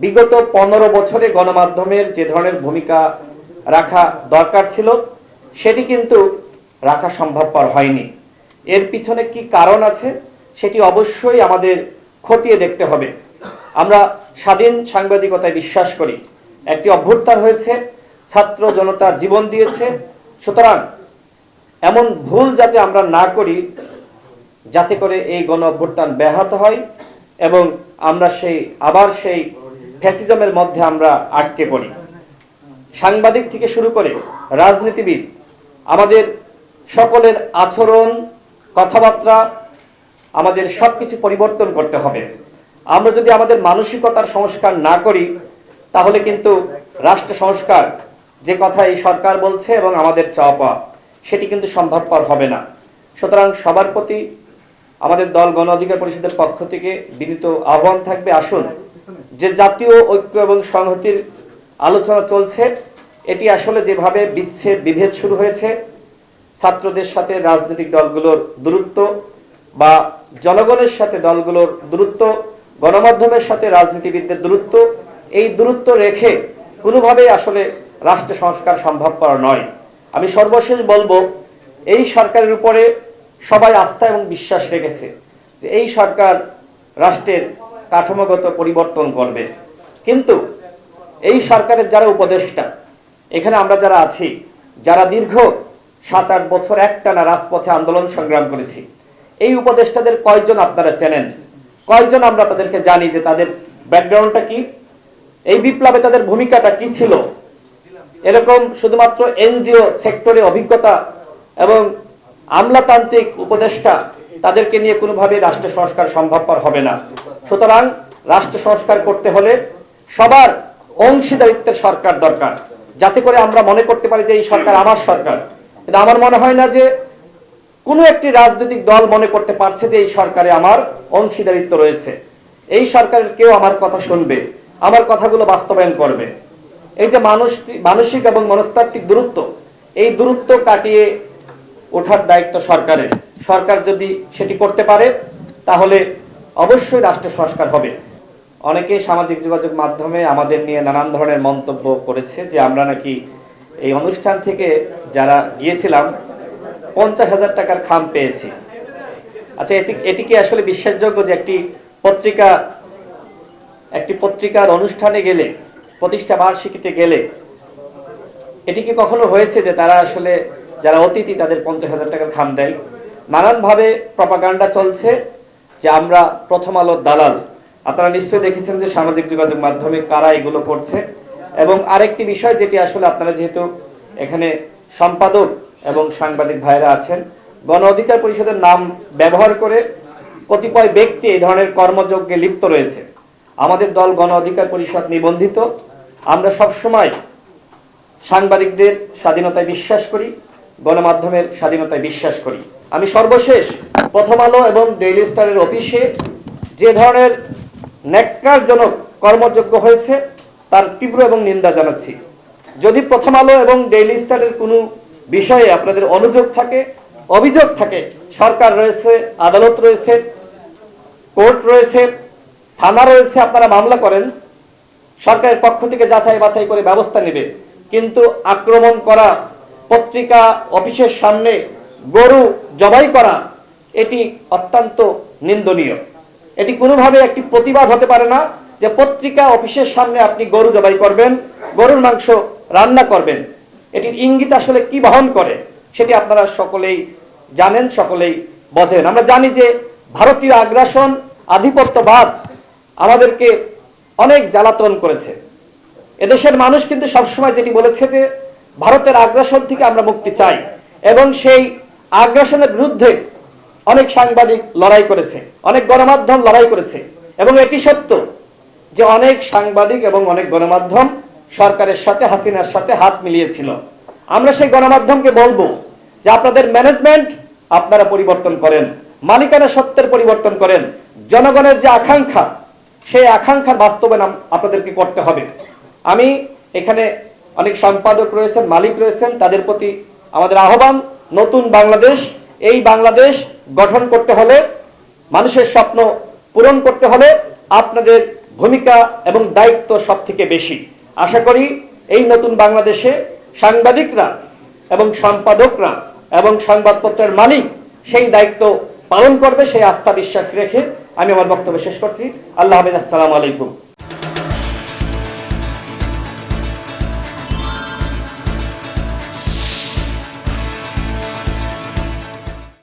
বিগত পনেরো বছরে গণমাধ্যমের যে ধরনের ভূমিকা রাখা দরকার ছিল, সেটি কিন্তু রাখা সম্ভবপর হয়নি। এর পিছনে কি কারণ আছে, সেটি অবশ্যই আমাদের খতিয়ে দেখতে হবে। আমরা স্বাধীন সাংবাদিকতায় বিশ্বাস করি। একটি অভ্যুত্থান হয়েছে, ছাত্র জনতা জীবন দিয়েছে। সুতরাং এমন ভুল যাতে আমরা না করি, যাতে করে এই গণ অভ্যুত্থান ব্যাহত হয় এবং আমরা সেই, আবার সেই ফ্যাসিজমের মধ্যে আমরা আটকে পড়ি। সাংবাদিক থেকে শুরু করে রাজনীতিবিদ, আমাদের সকলের আচরণ, কথাবার্তা, আমাদের সব কিছু পরিবর্তন করতে হবে। আমরা যদি আমাদের মানসিকতার সংস্কার না করি, তাহলে কিন্তু রাষ্ট্র সংস্কার যে কথা এই সরকার বলছে এবং আমাদের চাওয়া সেটি কিন্তু সম্ভবপর হবে না। সুতরাং সবার প্রতি আমাদের দল গণ অধিকার পরিষদের পক্ষ থেকে বিনীত আহ্বান থাকবে। আসুন যে জাতীয় ঐক্য এবং সংহতির আলোচনা চলছে, এটি আসলে যেভাবে বিচ্ছেদ, বিভেদ শুরু হয়েছে, ছাত্রদের সাথে রাজনৈতিক দলগুলোর দূরত্ব বা জনগণের সাথে দলগুলোর দূরত্ব, গণমাধ্যমের সাথে রাজনীতিবিদদের দূরত্ব, এই দূরত্ব রেখে কোনোভাবেই আসলে রাষ্ট্র সংস্কার সম্ভবপর নয়। আমি সর্বশেষ বলব, এই সরকারের উপরে সবাই আস্থা এবং বিশ্বাস রেখেছে যে এই সরকার রাষ্ট্রের কাঠামোগত পরিবর্তন করবে। কিন্তু এই সরকারের যারা উপদেষ্টা, এখানে আমরা যারা আছি, যারা দীর্ঘ সাত আট বছর একটানা রাজপথে আন্দোলন সংগ্রাম করেছি, এই উপদেষ্টাদের কয়জন আপনারা চেনেন? কয়জন আমরা তাদেরকে জানি যে তাদের ব্যাকগ্রাউন্ডটা কি? এই বিপ্লবে তাদের ভূমিকাটা কি ছিল? এরকম শুধুমাত্র এনজিও সেক্টরে অভিজ্ঞতা এবং আমলাতান্ত্রিক উপদেষ্টা তাদেরকে নিয়ে কোনোভাবে রাষ্ট্র সংস্কার সম্ভবপর হবে না। সুতরাং রাষ্ট্র সংস্কার করতে হলে সবার অংশীদারিত্বের সরকার দরকার। যাতে করে আমরা মনে করতে পারি যে এই সরকার আমার সরকার। কিন্তু আমার মনে হয় না যে কোনো একটি রাজনৈতিক দল মনে করতে পারছে যে এই সরকারে আমার অংশীদারিত্ব রয়েছে। এই সরকারের কেউ আমার কথা শুনবে, আমার কথাগুলো বাস্তবায়ন করবে। এই যে মানুষ মানসিক এবং মনস্তাত্ত্বিক দূরত্ব, এই দূরত্ব কাটিয়ে ওঠার দায়িত্ব সরকারের। সরকার যদি সেটি করতে পারে, তাহলে অবশ্যই রাষ্ট্র সংস্কার হবে। অনেকে সামাজিক যোগাযোগ মাধ্যমে আমাদের নিয়ে নানান ধরনের মন্তব্য করেছে যে আমরা নাকি এই অনুষ্ঠান থেকে যারা গিয়েছিলাম, পঞ্চাশ হাজার টাকার খাম পেয়েছি। আচ্ছা এটি এটি কি আসলে বিশ্বাসযোগ্য যে একটি পত্রিকা একটি পত্রিকার অনুষ্ঠানে গেলে, প্রতিষ্ঠা বার্ষিকীতে গেলে, এটি কি কখনো হয়েছে যে তারা আসলে যারা অতিথি তাদের পঞ্চাশ হাজার টাকার খাম দেয়। নানানভাবে প্রপাগান্ডা চলছে যে আমরা প্রথম আলোর দালাল। আপনারা নিশ্চয়ই দেখেছেন যে সামাজিক যোগাযোগ মাধ্যমে কারা এগুলো করছে। এবং আরেকটি বিষয় যেটি আসলে আপনারা যেহেতু এখানে সম্পাদক এবং সাংবাদিক ভাইরা আছেন, গণ অধিকার পরিষদের নাম ব্যবহার করে কতিপয় ব্যক্তি এই ধরনের কর্মযজ্ঞে লিপ্ত রয়েছে। আমাদের দল গণ অধিকার পরিষদ নিবন্ধিত। আমরা সবসময় সাংবাদিকদের স্বাধীনতায় বিশ্বাস করি। গণমাধ্যমের স্বাধীনতায় বিশ্বাস করি। আমি সর্বশেষ প্রথম আলো এবং ডেইলি স্টারের অফিসে যে ধরনের ন্যাক্কারজনক কর্মযোগ্য হয়েছে, তার তীব্র এবং নিন্দা জানাচ্ছি। যদি প্রথম আলো এবং ডেইলি স্টারের কোনো বিষয়ে আপনাদের অনুযোগ থাকে, অভিযোগ থাকে, সরকার রয়েছে, আদালত রয়েছে, কোর্ট রয়েছে, থানা রয়েছে, আপনারা মামলা করেন, সরকারের পক্ষ থেকে যাচাই বাছাই করে ব্যবস্থা নেবে কিন্তু আক্রমণ করা পত্রিকা অফিসের সামনে গরু জবাই করা, এটি অত্যন্ত নিন্দনীয়। এটি কোনোভাবে একটি প্রতিবাদ হতে পারে না যে পত্রিকা অফিসের সামনে আপনি গরু জবাই করবেন, গরুর মাংস রান্না করবেন। এটির ইঙ্গিত আসলে কি বহন করে, সেটি আপনারা সকলেই জানেন, সকলেই বোঝেন। আমরা জানি যে ভারতীয় আগ্রাসন, আধিপত্যবাদ আমাদেরকে অনেক জ্বালাতন করেছে। এদেশের মানুষ কিন্তু সবসময় যেটি বলেছে যে ভারতের আগ্রাসন থেকে আমরা মুক্তি চাই। এবং সেই আগ্রাসনের বিরুদ্ধে অনেক সাংবাদিক লড়াই করেছে, অনেক গণমাধ্যম লড়াই করেছে। এবং এটি সত্য যে অনেক সাংবাদিক এবং অনেক গণমাধ্যম সরকারের সাথে, হাসিনার সাথে হাত মিলিয়েছিল। আমরা সেই গণমাধ্যমকে বলব যে আপনাদের ম্যানেজমেন্ট আপনারা পরিবর্তন করেন, মালিকানা সত্ত্বের পরিবর্তন করেন, জনগণের যে আকাঙ্ক্ষা, সেই আকাঙ্ক্ষার বাস্তবায়ন আপনাদেরকে করতে হবে। আমি এখানে অনেক সম্পাদক রয়েছেন, মালিক রয়েছেন, তাদের প্রতি আমাদের আহ্বান, নতুন বাংলাদেশ, এই বাংলাদেশ গঠন করতে হলে, মানুষের স্বপ্ন পূরণ করতে হলে আপনাদের ভূমিকা এবং দায়িত্ব সব থেকে বেশি। আশা করি এই নতুন বাংলাদেশে সাংবাদিকরা এবং সম্পাদকরা এবং সংবাদপত্রের মালিক সেই দায়িত্ব পালন করবে, সেই আস্থা বিশ্বাস রেখে আমি আমার বক্তব্য শেষ করছি। আল্লাহ হাফিজ, আসসালামু আলাইকুম।